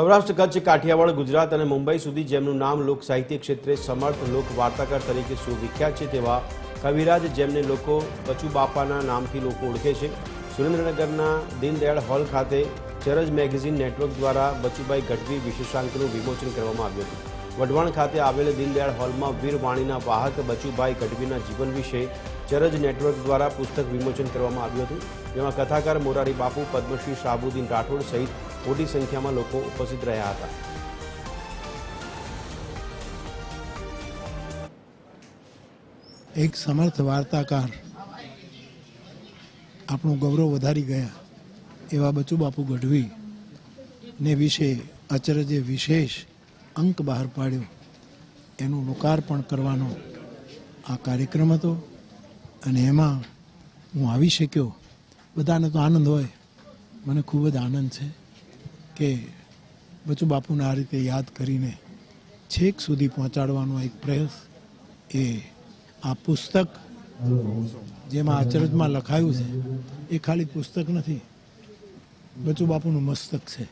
સૌરાષ્ટ્ર કચ્છ, કાઠિયાવાડ, ગુજરાત અને મુંબઈ સુધી જેમનું નામ લોક સાહિત્ય ક્ષેત્રે સમર્થ લોક વાર્તાકાર તરીકે સુવિખ્યાત છે તેવા કવિરાજ જેમને લોકો કચુ બાપાના નામથી લોકો ઓળખે છે. સુરેન્દ્રનગરના દીનદયાળ હોલ ખાતે ચરજ મેગેઝિન નેટવર્ક દ્વારા બચુભાઈ ગઢવી વિશેષાંકનું વિમોચન કરવામાં આવ્યું હતું. વઢવાણ ખાતે આવેલ દીનદયાળ હોલમાં વીરવાણીના વાહક બચુભાઈ ગઢવીના જીવન વિશે ચરજ નેટવર્ક દ્વારા પુસ્તક વિમોચન કરવામાં આવ્યું હતું. જેમાં કથાકાર મોરારી બાપુ, પદ્મશ્રી શાહબુદ્દીન રાઠોડ સહિત મોટી સંખ્યામાં લોકો ઉપસ્થિત રહ્યા હતા. એક સમર્થ વાર્તાકાર આપણું ગૌરવ વધારી ગયા એવા બચુ બાપુ ગઢવીને વિશે, અચરજે વિશેષ અંક બહાર પાડ્યો. એનું લોકાર્પણ કરવાનો આ કાર્યક્રમ હતો અને એમાં હું આવી શક્યો. બધાને તો આનંદ હોય. મને ખૂબ જ આનંદ છે કે બચુ બાપુને આ રીતે યાદ કરીને છેક સુધી પહોંચાડવાનો એક પ્રયાસ એ આ પુસ્તક જેમાં આચરજમાં લખાયું છે, એ ખાલી પુસ્તક નથી બચુ બાપુનું મસ્તક છે.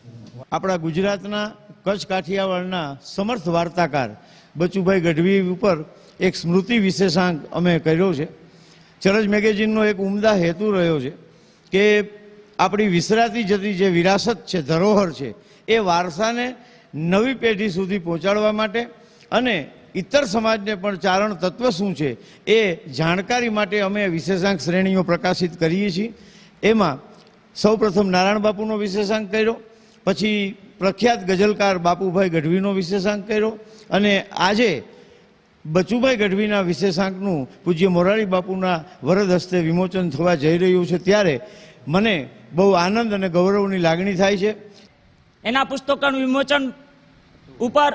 આપણા ગુજરાતના કચ્છ કાઠિયાવાડના સમર્થ વાર્તાકાર બચુભાઈ ગઢવી ઉપર એક સ્મૃતિ વિશેષાંક અમે કર્યો છે. ચરજ મેગેઝિનનો એક ઉમદા હેતુ રહ્યો છે કે આપણી વિસરાતી જતી જે વિરાસત છે, ધરોહર છે, એ વારસાને નવી પેઢી સુધી પહોંચાડવા માટે અને ઇતર સમાજને પણ ચારણ તત્વ શું છે એ જાણકારી માટે અમે વિશેષાંક શ્રેણીઓ પ્રકાશિત કરીએ છીએ. એમાં સૌપ્રથમ નારાયણ બાપુનો વિશેષાંક કર્યો, પછી પ્રખ્યાત ગઝલકાર બાપુભાઈ ગઢવીનો વિશેષાંક કર્યો, અને આજે બચુભાઈ ગઢવીના વિશેષાંકનું પૂજ્ય મોરારી બાપુના વરદ હસ્તે વિમોચન થવા જઈ રહ્યું છે ત્યારે મને બહુ આનંદ અને ગૌરવની લાગણી થાય છે. એના પુસ્તકોનું વિમોચન ઉપર